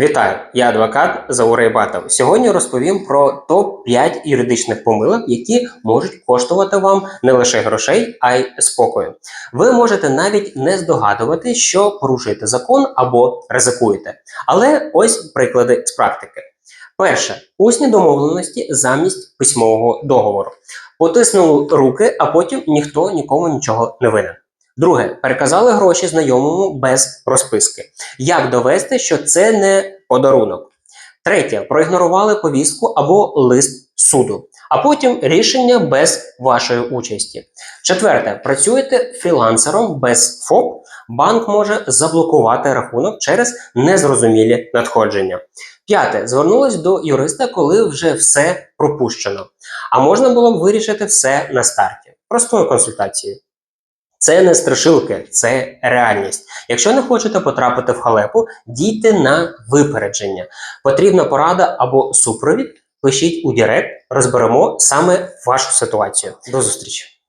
Вітаю, я адвокат Заурей Батов. Сьогодні розповім про топ-5 юридичних помилок, які можуть коштувати вам не лише грошей, а й спокою. Ви можете навіть не здогадувати, що порушуєте закон або ризикуєте. Але ось приклади з практики. Перше усні домовленості замість письмового договору. Потиснули руки, а потім ніхто нікому нічого не винен. Друге, переказали гроші знайомому без розписки. Як довести, що це не подарунок? Третє, проігнорували повістку або лист суду, а потім рішення без вашої участі. Четверте, працюєте фрілансером без ФОП, банк може заблокувати рахунок через незрозумілі надходження. П'яте, звернулись до юриста, коли вже все пропущено. А можна було б вирішити все на старті, простою консультацією. Це не страшилки, це реальність. Якщо не хочете потрапити в халепу, дійте на випередження. Потрібна порада або супровід. Пишіть у Директ, розберемо саме вашу ситуацію. До зустрічі!